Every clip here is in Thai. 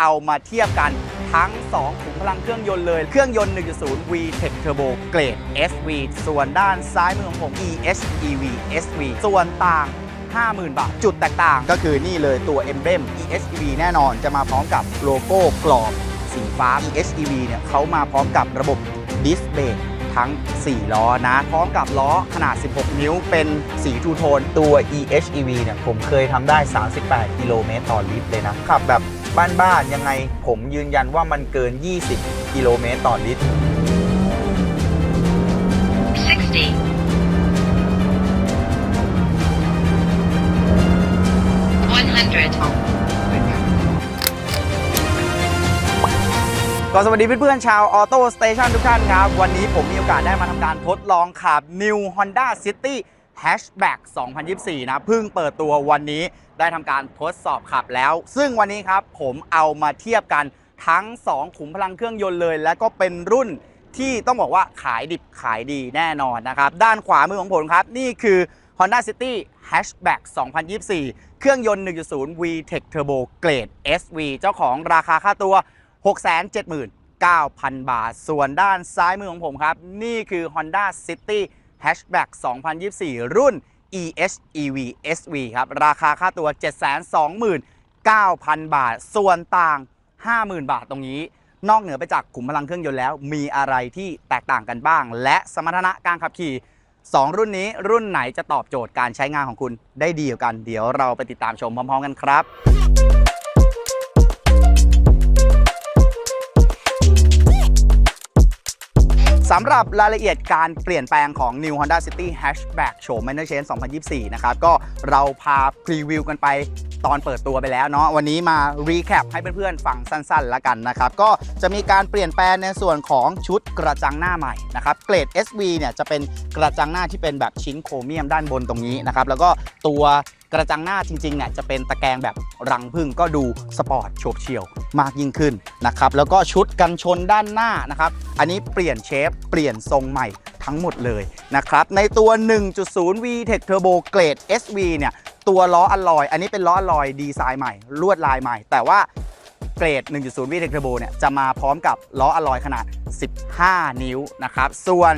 เอามาเทียบกันทั้ง 2 ขุมพลังเครื่องยนต์เลย เครื่องยนต์ 1.0 VTEC Turbo เกรด SV ส่วนด้านซ้ายมือของผม EHEV SV ส่วนต่าง 50,000 บาท จุดแตกต่างก็คือนี่เลยตัว Emblem EHEV แน่นอนจะมาพร้อมกับโลโก้กรอบสีฟ้า EHEV เนี่ยเขามาพร้อมกับระบบดิสเบรกทั้ง 4 ล้อนะ พร้อมกับล้อขนาด 16 นิ้ว เป็นสีทูโทน ตัว EHEV เนี่ย ผมเคยทำได้ 38 กิโลเมตรต่อลิตรเลยนะ ขับแบบ บ้านๆยังไงผมยืนยันว่ามันเกิน 20 กิโลเมตรต่อลิตร60 100ก็สวัสดีเพื่อนๆชาวออโต้สเตชันทุกท่านครับ วันนี้ผมมีโอกาสได้มาทำการทดลองขับ New Honda City Hatchback 2024 นะเพิ่งเปิดตัววันนี้ได้ทำการทดสอบขับแล้ว ซึ่งวันนี้ครับผมเอามาเทียบกันทั้ง 2 ขุมพลังเครื่องยนต์เลย และก็เป็นรุ่นที่ต้องบอกว่าขายดิบขายดีแน่นอนนะครับ ด้านขวามือของผมครับ นี่คือ Honda City Hatchback 2024 เครื่องยนต์ 1.0 VTEC Turbo เกรด SV เจ้าของราคาค่าตัว 679,000 บาท ส่วนด้านซ้ายมือของผมครับ นี่คือ Honda City Hatchback 2024 รุ่น EHEV SV ครับ ราคาค่าตัว 729,000 บาท ส่วนต่าง 50,000 บาทตรงนี้ นอกเหนือไปจากขุมพลังเครื่องยนต์แล้ว มีอะไรที่แตกต่างกันบ้าง และสมรรถนะการขับขี่ 2 รุ่นนี้รุ่นไหนจะตอบโจทย์การใช้งานของคุณได้ดีกว่ากัน เดี๋ยวเราไปติดตามชมพร้อม ๆ กันครับ สำหรับรายละเอียดการเปลี่ยนแปลงของ New Honda City Hatchback โฉม Manor Change 2024 นะครับ ก็เราพาพรีวิวกันไปตอนเปิดตัวไปแล้วเนาะวันนี้มารีแคปให้เพื่อนๆฟังสั้นๆแล้วกันนะครับ ก็จะมีการเปลี่ยนแปลงในส่วนของชุดกระจังหน้าใหม่นะครับ เกรด SV เนี่ยจะเป็นกระจังหน้าที่เป็นแบบชิ้นโครเมียมด้านบนตรงนี้นะครับ แล้วก็ตัวกระจังหน้าจริงๆเนี่ยจะเป็นตะแกรงแบบรังพึ่งก็ดูสปอร์ตโฉบเฉี่ยวมากยิ่งขึ้นนะครับแล้วก็ชุดกันชนด้านหน้านะครับอันนี้เปลี่ยนเชฟเปลี่ยนทรงใหม่ทั้งหมดเลยนะครับในตัว 1.0 VTEC Turbo เกรด SV เนี่ยตัวล้ออลลอย อันนี้เป็นล้ออลลอยดีไซน์ใหม่ ลวดลายใหม่ แต่ว่าเกรด 1.0 VTEC Turbo เนี่ยจะมาพร้อมกับล้ออลลอยขนาด 15 นิ้วนะครับส่วน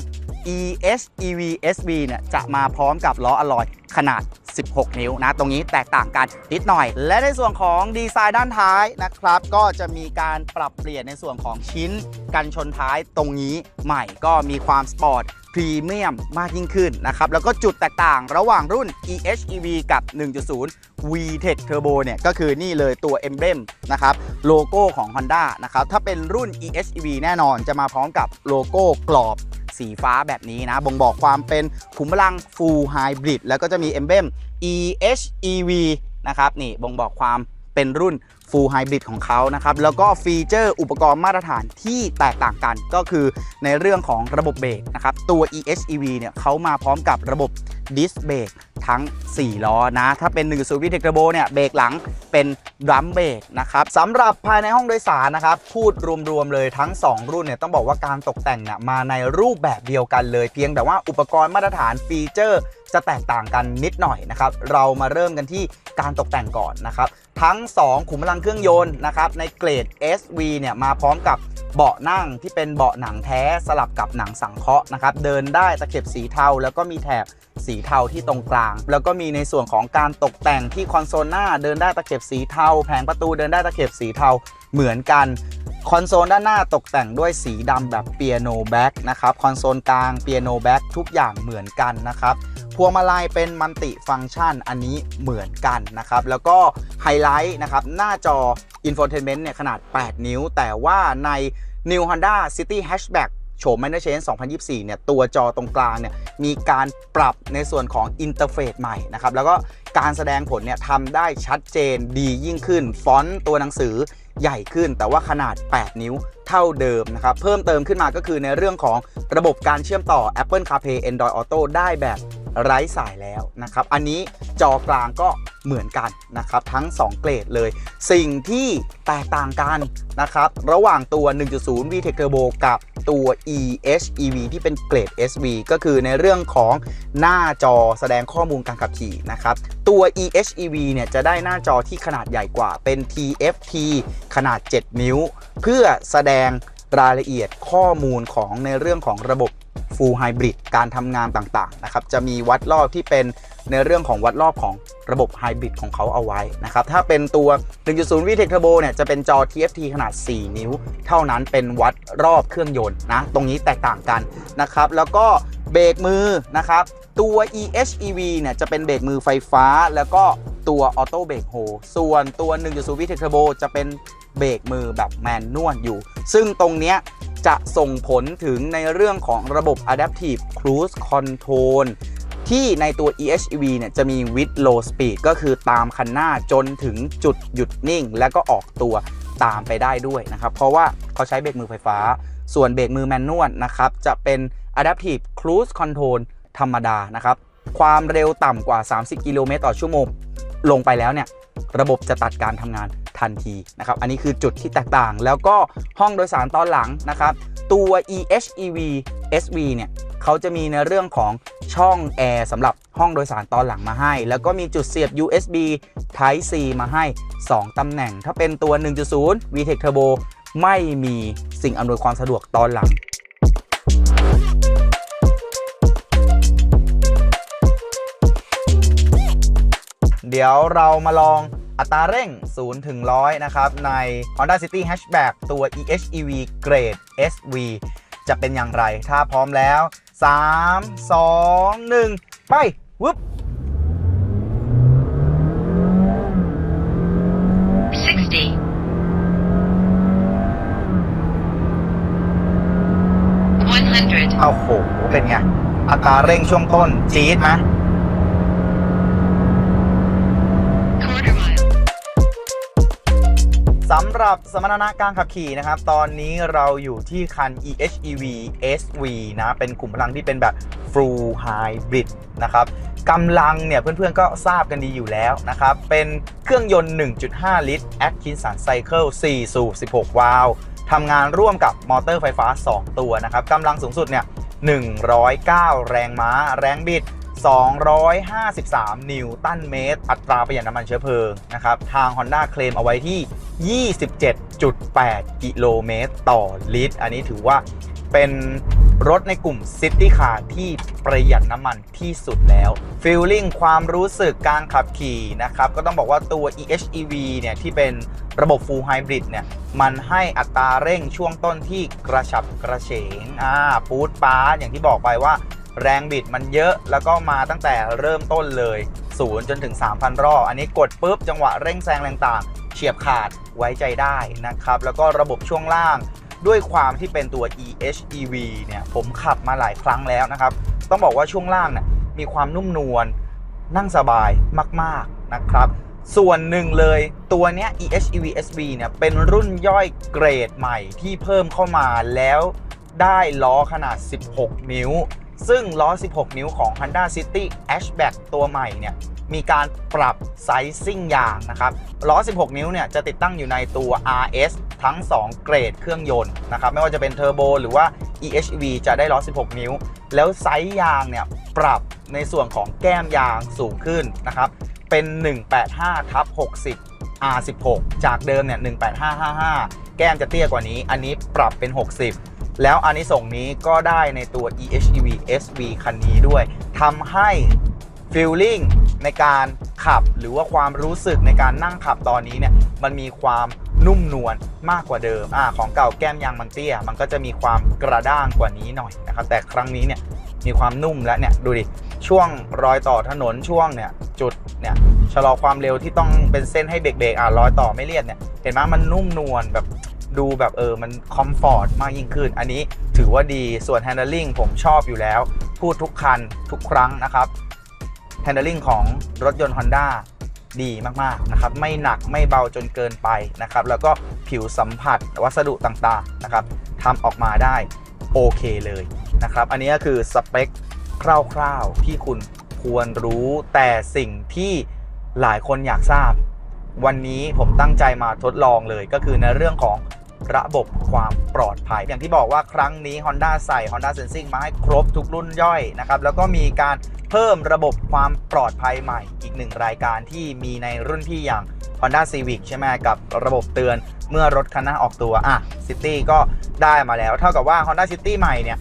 EHEV SV เนี่ยจะมาพร้อมกับล้ออลลอยขนาด 16 นิ้วนะ ตรงนี้แตกต่างกันนิดหน่อย และในส่วนของดีไซน์ด้านท้ายนะครับ ก็จะมีการปรับเปลี่ยนในส่วนของชิ้นกันชนท้ายตรงนี้ใหม่ก็มีความสปอร์ตพรีเมียมมากยิ่งขึ้นนะครับ แล้วก็จุดแตกต่างระหว่างรุ่น EHEV กับ 1.0 VTEC Turbo เนี่ย ก็คือนี่เลยตัว Emblem นะครับ โลโก้ของ Honda นะครับ ถ้าเป็นรุ่น EHEV แน่นอนจะมาพร้อมกับโลโก้กรอบสีฟ้าแบบนี้นะ บ่งบอกความเป็นขุมพลัง Full Hybrid แล้วก็จะมี Emblem EHEV นะครับนี่บ่งบอกความเป็นรุ่น Full Hybrid ของเขานะครับ แล้วก็ฟีเจอร์อุปกรณ์มาตรฐานที่แตกต่างกัน ก็คือในเรื่องของระบบเบรกนะครับ ตัว EHEV เนี่ยเขามาพร้อมกับระบบดิสเบรกทั้ง 4 ล้อนะ ถ้าเป็น1.0 VTEC Turbo เนี่ยเบรกหลังเป็นดรัมเบรกนะครับสำหรับภายในห้องโดยสารนะครับ พูดรวมๆเลยทั้ง 2 รุ่นเนี่ยต้องบอกว่าการตกแต่งเนี่ยมาในรูปแบบเดียวกันเลย เพียงแต่ว่าอุปกรณ์มาตรฐานฟีเจอร์จะแตกต่างกันนิดหน่อยนะครับ เรามาเริ่มกันที่การตกแต่งก่อนนะครับ ทั้ง 2 ขุมพลังเครื่องยนต์นะครับในเกรด SV เนี่ยมาพร้อมกับเบาะนั่งที่เป็นเบาะหนังแท้สลับกับหนังสังเคราะห์นะครับเดินได้ตะเข็บสีเทาแล้วก็มีแถบ สีเทาที่ตรงกลาง แล้วก็มีในส่วนของการตกแต่งที่คอนโซลหน้าเดินได้ตะเข็บสีเทา แผงประตูเดินได้ตะเข็บสีเทาเหมือนกันคอนโซลด้านหน้าตกแต่งด้วยสีดำแบบเปียโนแบ็กนะครับคอนโซลกลางเปียโนแบ็กทุกอย่างเหมือนกันนะครับพวงมาลัยเป็นมัลติฟังก์ชันอันนี้เหมือนกันนะครับแล้วก็ไฮไลท์นะครับหน้าจอ Infotainment เนี่ยขนาด 8 นิ้ว แต่ว่าใน New Honda City Hatchback โฉม Manor Change 2024 เนี่ย ตัวจอตรงกลางเนี่ย มีการปรับในส่วนของอินเทอร์เฟซใหม่นะครับ แล้วก็การแสดงผลเนี่ยทำได้ชัดเจนดียิ่งขึ้น ฟอนต์ตัวหนังสือใหญ่ขึ้น แต่ว่าขนาด 8 นิ้วเท่าเดิมนะครับ เพิ่มเติมขึ้นมาก็คือในเรื่องของระบบการเชื่อมต่อ Apple CarPlay Android Auto ได้แบบ ไร้สายแล้วนะครับ อันนี้จอกลางก็เหมือนกันนะครับ ทั้ง 2 เกรดเลย สิ่งที่แตกต่างกันนะครับ ระหว่างตัว 1.0 VTEC Turbo กับตัว EHEV ที่เป็นเกรด SV ก็คือในเรื่องของหน้าจอแสดงข้อมูลการขับขี่นะครับ ตัว EHEV เนี่ยจะได้หน้าจอที่ขนาดใหญ่กว่าเป็น TFT ขนาด 7 นิ้ว เพื่อแสดงรายละเอียดข้อมูลของในเรื่องของระบบ Full Hybrid การทำงานต่างๆนะครับจะมีวัดรอบที่เป็นในเรื่องของวัดรอบของระบบ Hybrid ของเขาเอาไว้นะครับ ถ้าเป็นตัว 1.0 VTEC Turbo เนี่ยจะเป็นจอ TFT ขนาด 4 นิ้ว เท่านั้นเป็นวัดรอบเครื่องยนต์นะ ตรงนี้แตกต่างกันนะครับ แล้วก็เบรกมือนะครับ ตัว EHEV เนี่ยจะเป็นเบรกมือไฟฟ้า แล้วก็ตัวออโต้เบรกโฮส่วนตัว 1.0 VTEC Turbo จะเป็นเบรกมือแบบแมนนวลอยู่ ซึ่งตรงเนี้ย จะส่งผลถึงในเรื่องของระบบ Adaptive Cruise Control ที่ในตัว EHEV เนี่ยจะมี with low speed ก็คือตามคันหน้าจนถึงจุดหยุดนิ่ง แล้วก็ออกตัวตามไปได้ด้วยนะครับ เพราะว่าเขาใช้เบรกมือไฟฟ้า ส่วนเบรกมือแมนนวลนะครับ จะเป็น Adaptive Cruise Control ธรรมดานะครับ ความเร็วต่ำกว่า 30 กิโลเมตรต่อชั่วโมง ลงไปแล้วเนี่ยระบบจะตัดการทำงานทันทีนะครับ อันนี้คือจุดที่แตกต่าง แล้วก็ห้องโดยสารตอนหลังนะครับ ตัว EHEV SV เนี่ยเขาจะมีในเรื่องของช่องแอร์สำหรับห้องโดยสารตอนหลังมาให้ แล้วก็มีจุดเสียบ USB Type C มาให้ 2 ตำแหน่ง ถ้าเป็นตัว 1.0 VTEC Turbo ไม่มีสิ่งอำนวยความสะดวกตอนหลัง เดี๋ยวเรามาลองอัตราเร่ง 0 ถึง 100 นะครับ ใน Honda City Hatchback ตัว EHEV Grade SV จะเป็นอย่างไร ถ้าพร้อมแล้ว 3 2 1 ไปวึบ 60. 100. เอาโห เป็นไง อัตราเร่งช่วงต้น จี๊ดไหมำหรับสมรรถนะการขับขี่นะครับ ตอนนี้เราอยู่ที่คัน EHEV SV นะ เป็นกลุ่มพลังที่เป็นแบบ Full Hybrid นะครับกำลังเนี่ยเพื่อนๆก็ทราบกันดีอยู่แล้วนะครับ เป็นเครื่องยนต์ 1.5 ลิตร Atkinson Cycle 4 สูบ 16 วาล์วทำงานร่วมกับมอเตอร์ไฟฟ้า 2 ตัวนะครับกำลังสูงสุดเนี่ย109 แรงม้า แรงบิด 253 นิวตันเมตร อัตราประหยัดน้ำมันเชื้อเพลิงนะครับ ทาง Honda เคลมเอาไว้ที่ 27.8 กิโลเมตรต่อลิตร อันนี้ถือว่าเป็นรถในกลุ่มซิตี้คาร์ที่ประหยัดน้ำมันที่สุดแล้วฟีลลิ่งความรู้สึกการขับขี่นะครับ ก็ต้องบอกว่าตัว EHEV เนี่ย ที่เป็นระบบ Full Hybrid เนี่ย มันให้อัตราเร่งช่วงต้นที่กระฉับกระเฉงอ่าปูดป้าดอย่างที่บอกไปว่า แรงบิดมันเยอะแล้วก็มาตั้งแต่เริ่มต้นเลย0จนถึง 3,000 รอบ อันนี้กดปุ๊บจังหวะเร่งแซงแรงต่าง เฉียบขาดไว้ใจได้นะครับ แล้วก็ระบบช่วงล่างด้วยความที่เป็นตัว EHEV เนี่ยผมขับมาหลายครั้งแล้วนะครับ ต้องบอกว่าช่วงล่างเนี่ยมีความนุ่มนวลนั่งสบายมาก ๆ นะครับ ส่วนหนึ่งเลยตัวเนี้ย EHEV SV เนี่ยเป็นรุ่นย่อยเกรดใหม่ที่เพิ่มเข้ามาแล้วได้ล้อขนาด 16 นิ้ว ซึ่งล้อ 16 นิ้วของ Honda City Hatchback ตัวใหม่เนี่ยมีการปรับไซซิ่งยางนะครับล้อ 16 นิ้วเนี่ยจะติดตั้งอยู่ในตัว RS ทั้ง 2 เกรดเครื่องยนต์นะครับไม่ว่าจะเป็นเทอร์โบหรือว่า EHV จะได้ล้อ 16 นิ้ว แล้วไซส์ยางเนี่ยปรับในส่วนของแก้มยางสูงขึ้นนะครับเป็น 185ทับ60 R16 จากเดิมเนี่ย18555 แก้มจะเตี้ยกว่านี้ อันนี้ปรับเป็น 60 แล้วอันนี้ส่งนี้ก็ได้ในตัว EHEV SV คันนี้ด้วยทำให้ฟีลลิ่งในการขับหรือว่าความรู้สึกในการนั่งขับตอนนี้เนี่ยมันมีความนุ่มนวลมากกว่าเดิมอ่าของเก่าแก้มยางมันเตี้ย มันก็จะมีความกระด้างกว่านี้หน่อยนะครับแต่ครั้งนี้เนี่ยมีความนุ่มแล้วเนี่ยดูดิช่วงรอยต่อถนนช่วงเนี่ยจุดเนี่ยชะลอความเร็วที่ต้องเป็นเส้นให้เบรกๆอ่ารอยต่อไม่เลียดเนี่ยเห็นไหมมันนุ่มนวลแบบ ดูแบบเออมันคอมฟอร์ตมากยิ่งขึ้น อันนี้ถือว่าดีส่วน handling ผมชอบอยู่แล้ว พูดทุกคันทุกครั้งนะครับ handling ของรถยนต์ Honda ดีมากๆนะครับไม่หนักไม่เบาจนเกินไปนะครับ แล้วก็ผิวสัมผัสวัสดุต่างๆนะครับทำออกมาได้โอเคเลยนะครับ อันนี้ก็คือสเปคคร่าวๆที่คุณควรรู้แต่สิ่งที่หลายคนอยากทราบ วันนี้ผมตั้งใจมาทดลองเลยก็คือในเรื่องของ ระบบความปลอดภัย อย่างที่บอกว่าครั้งนี้ Honda ใส่ Honda Sensing มาให้ครบทุกรุ่นย่อยนะครับ แล้วก็มีการเพิ่มระบบความปลอดภัยใหม่อีกหนึ่งรายการที่มีในรุ่นพี่อย่าง Honda Civic ใช่ไหมกับระบบเตือนเมื่อรถคันหน้าออกตัว อะ City ก็ได้มาแล้ว เท่ากับว่า Honda City ใหม่เนี่ย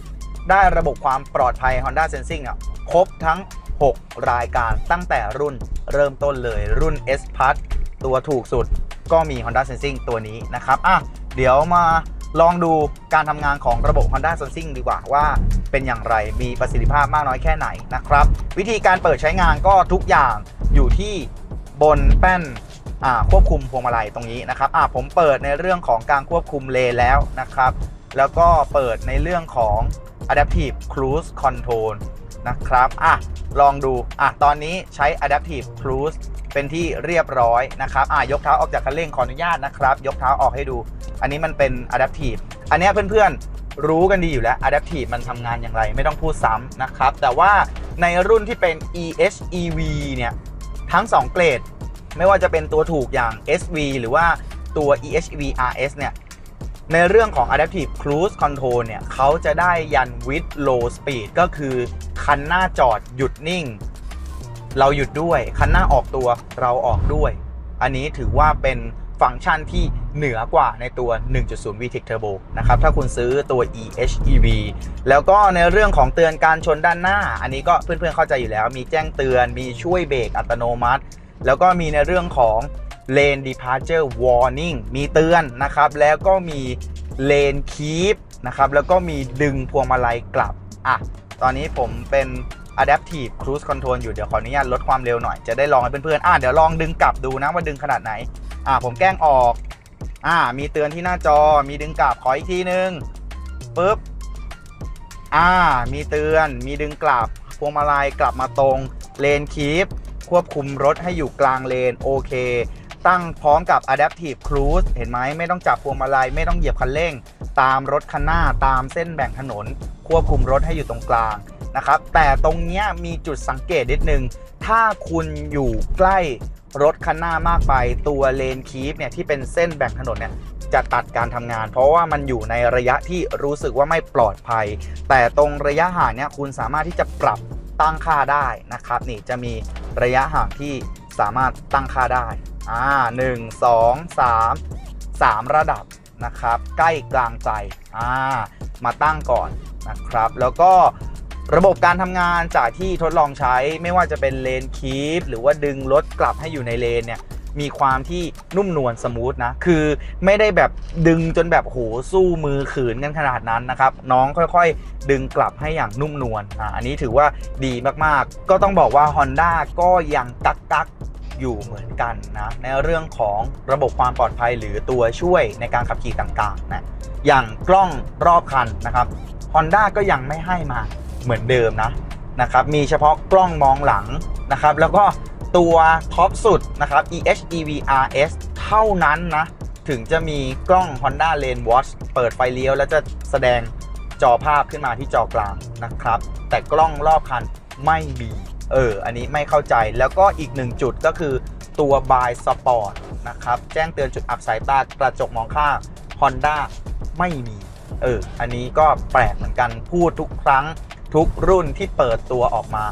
ได้ระบบความปลอดภัย Honda Sensing อะครบทั้ง 6 รายการตั้งแต่รุ่นเริ่มต้นเลยรุ่น S Plus ตัวถูกสุดก็มี Honda Sensing ตัวนี้นะครับ อะ เดี๋ยวมาลองดูการทำงานของระบบ Honda Sensing ดีกว่าว่าเป็นอย่างไรมีประสิทธิภาพมากน้อยแค่ไหนนะครับ วิธีการเปิดใช้งานก็ทุกอย่างอยู่ที่บนแป้นควบคุมพวงมาลัยตรงนี้นะครับผมเปิดในเรื่องของการควบคุมเลนแล้วนะครับ แล้วก็เปิดในเรื่องของ Adaptive Cruise Control นะครับอะลองดูอะตอนนี้ใช้ Adaptive Cruise เป็นที่เรียบร้อยนะครับอะยกเท้าออกจากคันเร่งขออนุญาตนะครับ ยกเท้าออกให้ดู อันนี้มันเป็น Adaptive อันนี้เพื่อนๆรู้กันดีอยู่แล้ว Adaptive มันทำงานอย่างไรไม่ต้องพูดซ้ำนะครับ แต่ว่าในรุ่นที่เป็น EHEV เนี่ยทั้ง 2 เกรด ไม่ว่าจะเป็นตัวถูกอย่าง SV หรือว่าตัว EHEV RS เนี่ย ในเรื่องของ Adaptive Cruise Control เนี่ยเขาจะได้ยัน with low speed ก็คือคันหน้าจอดหยุดนิ่ง เราหยุดด้วย คันหน้าออกตัวเราออกด้วย อันนี้ถือว่าเป็นฟังก์ชันที่เหนือกว่าในตัว 1.0 VTEC Turbo นะครับ ถ้าคุณซื้อตัว EHEV แล้วก็ในเรื่องของเตือนการชนด้านหน้า อันนี้ก็เพื่อนๆเข้าใจอยู่แล้ว มีแจ้งเตือน มีช่วยเบรกอัตโนมัติ แล้วก็มีในเรื่องของ Lane Departure Warning มีเตือนนะครับ แล้วก็มี Lane Keep นะครับ แล้วก็มีดึงพวงมาลัยกลับ อะ ตอนนี้ผมเป็น Adaptive Cruise Control อยู่ เดี๋ยวขออนุญาตลดความเร็วหน่อย จะได้ลองให้เพื่อนๆ อะ เดี๋ยวลองดึงกลับดูนะว่าดึงขนาดไหน อะ ผมแกล้งออก อ่ามีเตือนที่หน้าจอ มีดึงกลับ ขออีกทีนึงปึ๊บ อ่า มีเตือน มีดึงกลับ พวงมาลัยกลับมาตรง เลนคีปควบคุมรถให้อยู่กลางเลน โอเค ตั้งพร้อมกับ Adaptive Cruise เห็นไหมไม่ต้องจับพวงมาลัยไม่ต้องเหยียบคันเร่ง ตามรถคันหน้าตามเส้นแบ่งถนน ควบคุมรถให้อยู่ตรงกลางนะครับ แต่ตรงนี้มีจุดสังเกตนิดนึง ถ้าคุณอยู่ใกล้รถคันหน้ามากไป ตัวเลนคีปเนี่ยที่เป็นเส้นแบ่งถนนเนี่ยจะตัดการทำงาน เพราะว่ามันอยู่ในระยะที่รู้สึกว่าไม่ปลอดภัย แต่ตรงระยะห่างเนี่ยคุณสามารถที่จะปรับตั้งค่าได้นะครับ นี่จะมีระยะห่างที่ สามารถตั้งค่าได้อ่าหนึ่งสองสามสามระดับนะครับ ใกล้กลางใจอ่ามาตั้งก่อนนะครับ แล้วก็ระบบการทำงานจากที่ทดลองใช้ไม่ว่าจะเป็นเลนคีปหรือว่าดึงรถกลับให้อยู่ในเลนเนี่ยมีความที่นุ่มนวลสมูทนะ คือไม่ได้แบบดึงจนแบบโหสู้มือขืนกันขนาดนั้นนะครับ น้องค่อยๆ ดึงกลับให้อย่างนุ่มนวลอ่าอันนี้ถือว่าดีมากๆ ก็ต้องบอกว่า Honda ก็ยังกักกัก อยู่เหมือนกันนะในเรื่องของระบบความปลอดภัยหรือตัวช่วยในการขับขี่ต่างๆนะอย่างกล้องรอบคันนะครับ Honda ก็ยังไม่ให้มาเหมือนเดิมนะนะครับมีเฉพาะกล้องมองหลังนะครับแล้วก็ตัวท็อปสุดนะครับ EHEV RS เท่านั้นนะถึงจะมีกล้อง Honda Lane Watch เปิดไฟเลี้ยว แล้วจะแสดงจอภาพขึ้นมาที่จอกลางนะครับ แต่กล้องรอบคันไม่มี เออ อันนี้ไม่เข้าใจแล้วก็อีกหนึ่งจุดก็คือตัว By Sport นะครับ แจ้งเตือนจุดอับสายตากระจกมองข้าง Honda ไม่มี เออ อันนี้ก็แปลกเหมือนกันพูดทุกครั้งทุกรุ่นที่เปิดตัวออกมา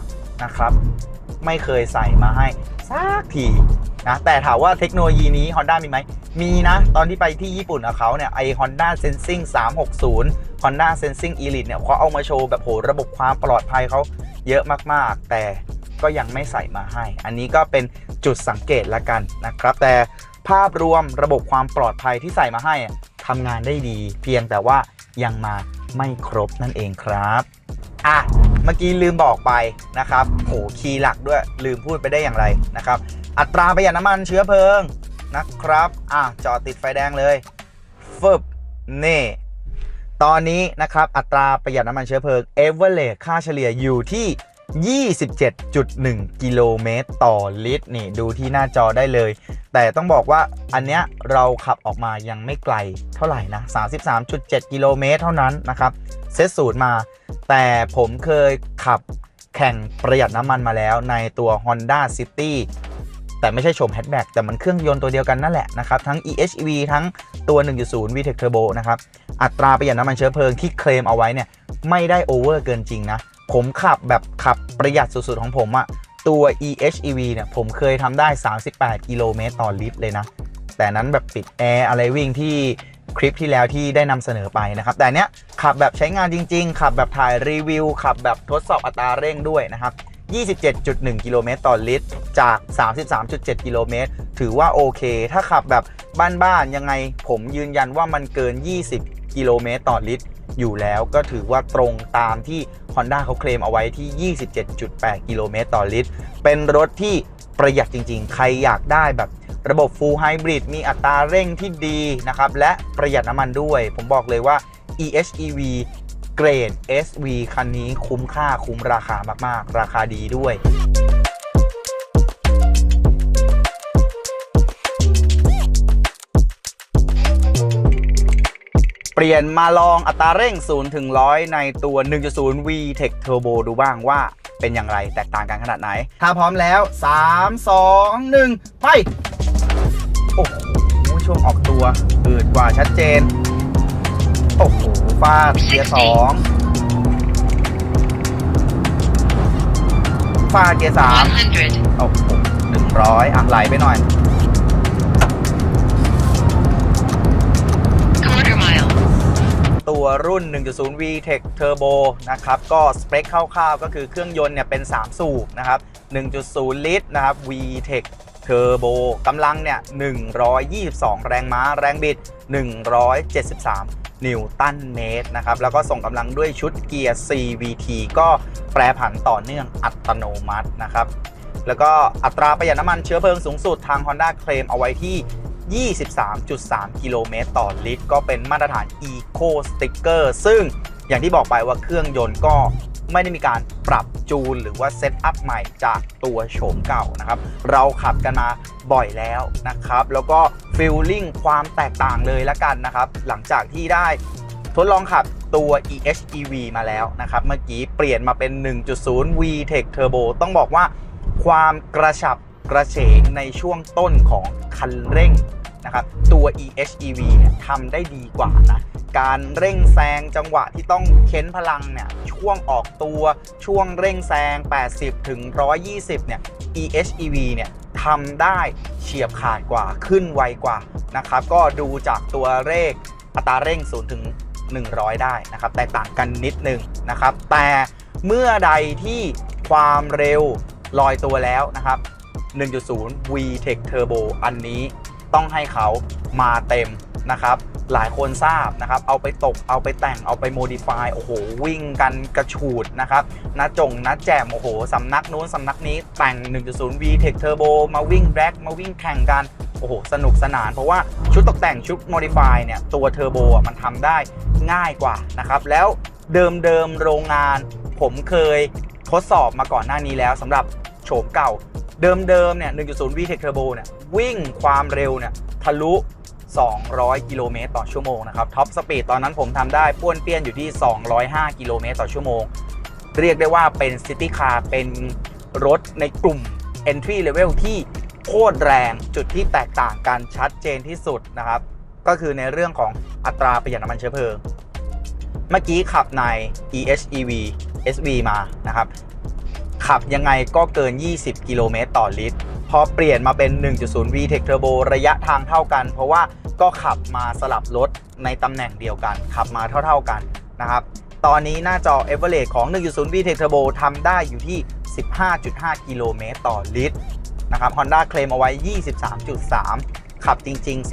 นะครับ ไม่เคยใส่มาให้สักทีนะแต่ถามว่าเทคโนโลยีนี้ Honda มีไหม มีนะ ตอนที่ไปที่ญี่ปุ่นกับเขาเนี่ยไอ Honda Sensing 360 Honda Sensing Elite เนี่ยเขาเอามาโชว์แบบโหระบบความปลอดภัยเขา เยอะมากๆ แต่ก็ยังไม่ใส่มาให้ อันนี้ก็เป็นจุดสังเกตละกันนะครับ แต่ภาพรวมระบบความปลอดภัยที่ใส่มาให้ทำงานได้ดี เพียงแต่ว่ายังมาไม่ครบนั่นเองครับ อะ เมื่อกี้ลืมบอกไปนะครับ โห คีย์หลักด้วยลืมพูดไปได้อย่างไรนะครับ อัตราประหยัดน้ำมันเชื้อเพลิงนะครับ อะ จอดติดไฟแดงเลยฟึบนี่ ตอนนี้นะครับอัตราประหยัดน้ำมันเชื้อเพลิงเอเวอเรค่าเฉลี่ยอยู่ที่ 27.1 กิโลเมตรต่อลิตรนี่ดูที่หน้าจอได้เลย แต่ต้องบอกว่าอันเนี้ยเราขับออกมายังไม่ไกลเท่าไหร่นะ 33.7 กิโลเมตรเท่านั้นนะครับเซตสูตรมา แต่ผมเคยขับแข่งประหยัดน้ำมันมาแล้วในตัว Honda City แต่ไม่ใช่โฉมแฮชแบ็กแต่มันเครื่องยนต์ตัวเดียวกันนั่นแหละนะครับ ทั้ง EHEV ทั้งตัว 1.0 VTEC Turbo นะครับ อัตราประหยัดน้ำมันเชื้อเพลิงที่เคลมเอาไว้เนี่ยไม่ได้โอเวอร์เกินจริงนะ ผมขับแบบขับประหยัดสุดๆของผมอะตัว EHEV เนี่ยผมเคยทำได้ 38 กิโลเมตรต่อลิตรเลยนะ แต่นั้นแบบปิดแอร์อะไรวิ่งที่คลิปที่แล้วที่ได้นำเสนอไปนะครับ แต่เนี้ยขับแบบใช้งานจริง ๆ ขับแบบถ่ายรีวิว ขับแบบทดสอบอัตราเร่งด้วยนะครับ 27.1 กิโลเมตรต่อลิตร จาก 33.7 กิโลเมตร ถือว่าโอเค ถ้าขับแบบบ้านๆยังไงผมยืนยันว่ามันเกิน 20 กิโลเมตรต่อลิตร อยู่แล้วก็ถือว่าตรงตามที่ Honda เขาเคลมเอาไว้ที่ 27.8 กิโลเมตรต่อลิตร เป็นรถที่ประหยัดจริง ๆ ใครอยากได้แบบระบบ Full Hybrid มีอัตราเร่งที่ดีนะครับ และประหยัดน้ำมันด้วย ผมบอกเลยว่า EHEV เกรด SV คันนี้คุ้มค่าคุ้มราคามาก ๆ ราคาดีด้วย เปลี่ยนมาลองอัตราเร่ง 0 ถึง 100 ในตัว 1.0 VTEC Turbo ดูบ้างว่าเป็นอย่างไรแตกต่างกันขนาดไหน ถ้าพร้อมแล้ว 3 2 1 ไป โอ้โห ช่วงออกตัวอืดกว่าชัดเจน โอ้โหฟาดเกียร์สองฟาดเกียร์สาม 100. โอ้โหหนึ่งร้อยอะไหลไปหน่อย ตัวรุ่น 1.0 VTEC Turbo นะครับ ก็สเปคคร่าวๆ ก็คือเครื่องยนต์เนี่ยเป็น 3 สูบนะครับ 1.0 ลิตรนะครับ VTEC Turbo กำลังเนี่ย 122 แรงม้า แรงบิด 173นิวตันเมตรนะครับ แล้วก็ส่งกำลังด้วยชุดเกียร์ CVT ก็แปรผันต่อเนื่องอัตโนมัตินะครับ แล้วก็อัตราประหยัดน้ำมันเชื้อเพลิงสูงสุดทาง Honda เคลมเอาไว้ที่ 23.3 กิโลเมตรต่อลิตร ก็เป็นมาตรฐาน Eco Sticker ซึ่งอย่างที่บอกไปว่าเครื่องยนต์ก็ไม่ได้มีการปรับจูนหรือว่าเซตอัพใหม่จากตัวโฉมเก่านะครับ เราขับกันมาบ่อยแล้วนะครับ แล้วก็ฟีลลิ่งความแตกต่างเลยละกันนะครับ หลังจากที่ได้ทดลองขับตัว EHEV มาแล้วนะครับ เมื่อกี้เปลี่ยนมาเป็น 1.0 VTEC Turbo ต้องบอกว่าความกระฉับกระเฉงในช่วงต้นของคันเร่ง นะครับตัว EHEV เนี่ยทำได้ดีกว่านะการเร่งแซงจังหวะที่ต้องเค้นพลังเนี่ยช่วงออกตัวช่วงเร่งแซง 80 ถึง 120 เนี่ย EHEV เนี่ยทำได้เฉียบขาดกว่าขึ้นไวกว่านะครับก็ดูจากตัวเลขอัตราเร่ง 0 ถึง 100 ได้นะครับแตกต่างกันนิดนึงนะครับ แต่เมื่อใดที่ความเร็วลอยตัวแล้วนะครับ 1.0 VTEC Turbo อันนี้ ต้องให้เขามาเต็มนะครับ หลายคนทราบนะครับ เอาไปตก เอาไปแต่ง เอาไปโมดิฟาย โอ้โห วิ่งกันกระฉูดนะครับนาจงนาแจม โอ้โห สำนักนู้นสำนักนี้แต่ง 1.0 VTEC Turbo มาวิ่งแร็กมาวิ่งแข่งกัน โอ้โห สนุกสนาน เพราะว่าชุดตกแต่งชุดโมดิฟายเนี่ย ตัวเทอร์โบมันทำได้ง่ายกว่านะครับ แล้วเดิมเดิมๆโรงงาน ผมเคยทดสอบมาก่อนหน้านี้แล้วสำหรับโฉมเก่าเดิมๆเนี่ย 1.0 VTEC Turbo เนี่ย วิ่งความเร็วเนี่ยทะลุ 200 กิโลเมตรต่อชั่วโมงนะครับท็อปสปีดตอนนั้นผมทำได้ป้วนเปี้ยนอยู่ที่ 205 กิโลเมตรต่อชั่วโมง เรียกได้ว่าเป็นซิตี้คาร์เป็นรถในกลุ่ม Entry Level ที่โคตรแรงจุดที่แตกต่างกันชัดเจนที่สุดนะครับ ก็คือในเรื่องของอัตราประหยัดน้ำมันเชื้อเพลิง เมื่อกี้ขับใน EHEV SV มานะครับ ขับยังไงก็เกิน 20 กิโลเมตรต่อลิตร พอเปลี่ยนมาเป็น 1.0 VTEC Turbo ระยะทางเท่ากัน เพราะว่าก็ขับมาสลับรถในตำแหน่งเดียวกัน ขับมาเท่าๆกันนะครับ ตอนนี้หน้าจอ Average ของ 1.0 VTEC Turbo ทำได้อยู่ที่ 15.5 กิโลเมตรต่อลิตรนะครับ Honda เคลมเอาไว้ 23.3 ขับจริง ๆ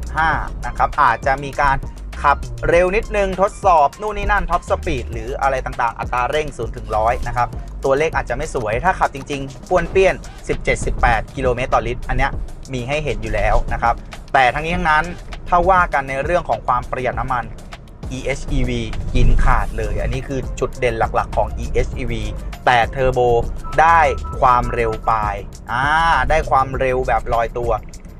15.5 นะครับ อาจจะมีการขับเร็วนิดนึงทดสอบ นู่นนี่นั่นท็อปสปีดหรืออะไรต่างๆ อัตราเร่ง 0 ถึง 100 นะครับ ตัวเลขอาจจะไม่สวยถ้าขับจริงๆป้วนเปี้ยน 17-18 กิโลเมตรต่อลิตร อันเนี้ยมีให้เห็นอยู่แล้วนะครับ แต่ทั้งนี้ทั้งนั้นถ้าว่ากันในเรื่องของความประหยัดน้ำมัน EHEV กินขาดเลย อันนี้คือจุดเด่นหลักๆของ EHEV แต่เทอร์โบได้ความเร็วปลายอ่าได้ความเร็วแบบลอยตัว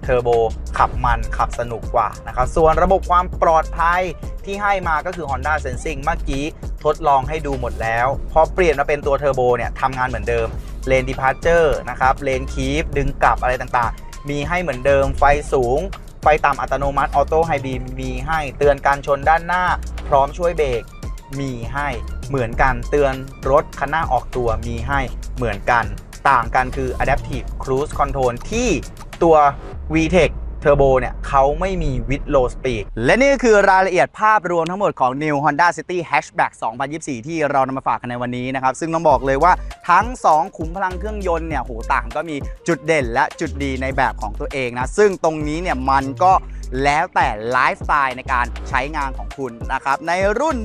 เทอร์โบขับมันขับสนุกกว่านะครับส่วนระบบความปลอดภัยที่ให้มาก็คือ Honda Sensing เมื่อกี้ทดลองให้ดูหมดแล้ว พอเปลี่ยนมาเป็นตัวเทอร์โบเนี่ยทำงานเหมือนเดิมเลน Departure นะครับเลนคีฟดึงกลับอะไรต่างๆ มีให้เหมือนเดิมไฟสูง ไฟต่ำอัตโนมัติออโต้ไฮบีมีให้เตือนการชนด้านหน้า พร้อมช่วยเบรกมีให้เหมือนกันเตือนรถคันหน้าออกตัวมีให้เหมือนกัน ต่างกันคือ Adaptive Cruise Control ที่ตัว VTEC Turbo เนี่ยเขาไม่มีวิดโลสปีดและนี่ก็คือรายละเอียดภาพรวมทั้งหมดของ New Honda City Hatchback 2024 ที่เรานำมาฝากกันในวันนี้นะครับ ซึ่งต้องบอกเลยว่าทั้ง 2 ขุมพลังเครื่องยนต์เนี่ยโหต่างก็มีจุดเด่นและจุดดีในแบบของตัวเองนะ ซึ่งตรงนี้เนี่ยมันก็แล้วแต่ไลฟ์สไตล์ในการใช้งานของคุณนะครับ ในรุ่น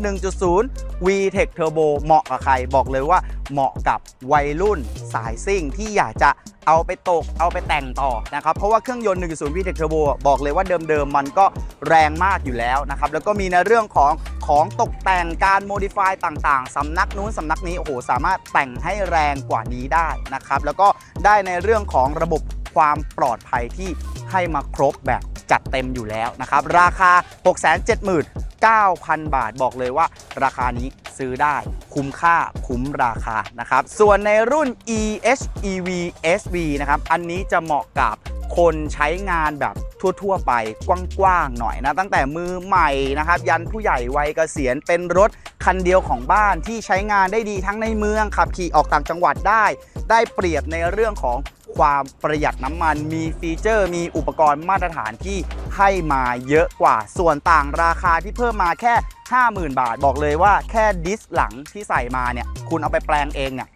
1.0 VTEC Turbo เหมาะกับใคร บอกเลยว่าเหมาะกับวัยรุ่นสายซิ่งที่อยากจะเอาไปตกเอาไปแต่งต่อนะครับ เพราะว่าเครื่องยนต์ 1.0 VTEC Turbo บอกเลยว่าเดิมๆ มันก็แรงมากอยู่แล้วนะครับ แล้วก็มีในเรื่องของของตกแต่งการโมดิฟายต่างๆ สำนักนู้นสำนักนี้ โอ้โห สามารถแต่งให้แรงกว่านี้ได้นะครับ แล้วก็ได้ในเรื่องของระบบความปลอดภัยที่ให้มาครบแบบ จัดเต็มอยู่แล้วนะครับ ราคา 679,000 บาทบอกเลยว่า ราคานี้ซื้อได้คุ้มค่าคุ้มราคานะครับ ส่วนในรุ่น EHEV SV นะครับ อันนี้จะเหมาะกับคนใช้งานแบบทั่ว ๆ ไปกว้าง ๆ หน่อยนะ ตั้งแต่มือใหม่นะครับ ยันผู้ใหญ่วัยเกษียณเป็นรถคันเดียวของบ้านที่ใช้งานได้ดีทั้งในเมืองขับขี่ออกต่างจังหวัดได้ ได้เปรียบในเรื่องของ ความประหยัดน้ำมัน มีฟีเจอร์ มีอุปกรณ์มาตรฐานที่ให้มาเยอะกว่า ส่วนต่างราคาที่เพิ่มมาแค่ 50,000 บาท บอกเลยว่าแค่ดิสหลังที่ใส่มาเนี่ย คุณเอาไปแปลงเองเนี่ย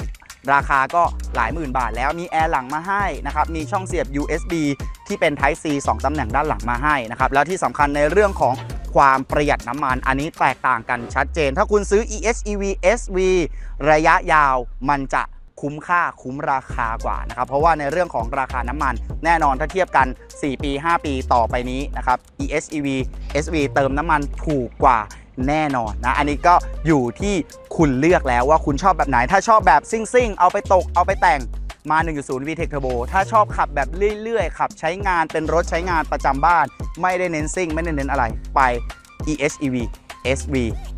ราคาก็หลายหมื่นบาทแล้วมีแอร์หลังมาให้นะครับ มีช่องเสียบ USB ที่เป็น Type C 2ตำแหน่งด้านหลังมาให้นะครับ แล้วที่สำคัญในเรื่องของความประหยัดน้ำมัน อันนี้แตกต่างกันชัดเจน ถ้าคุณซื้อ EHEV SV ระยะยาวมันจะ คุ้มค่าคุ้มราคากว่านะครับเพราะว่าในเรื่องของราคาน้ำมัน แน่นอนถ้าเทียบกัน 4 ปี 5 ปีต่อไปนี้นะครับ EHEV SV เติมน้ำมันถูกกว่าแน่นอนนะ อันนี้ก็อยู่ที่คุณเลือกแล้วว่าคุณชอบแบบไหน ถ้าชอบแบบซิ่งซิ่งๆ เอาไปตก เอาไปแต่งมา 1.0 VTEC Turbo ถ้าชอบขับแบบเรื่อยๆ ขับใช้งานเป็นรถใช้งานประจำบ้าน ไม่ได้เน้นซิ่ง ไม่ได้เน้นอะไรไป EHEV SV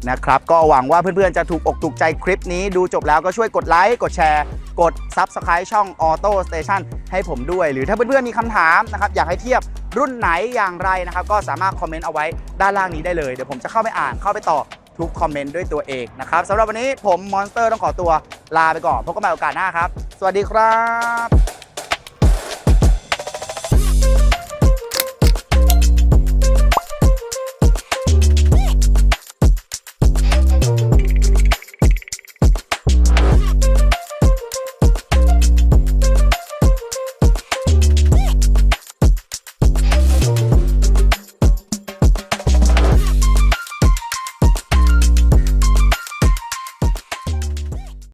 นะครับก็หวังว่าเพื่อนๆจะถูกอกถูกใจคลิปนี้ดูจบแล้วก็ช่วยกดไลค์กดแชร์ กด Subscribe ช่อง Auto Station ให้ผมด้วย หรือถ้าเพื่อนๆมีคำถามนะครับอยากให้เทียบรุ่นไหนอย่างไรนะครับก็สามารถคอมเมนต์เอาไว้ด้านล่างนี้ได้เลยเดี๋ยวผมจะเข้าไปอ่านเข้าไปตอบทุกคอมเมนต์ด้วยตัวเองนะครับสำหรับวันนี้ผมมอนสเตอร์ต้องขอตัวลาไปก่อนพบกันใหม่โอกาสหน้าครับ สวัสดีครับ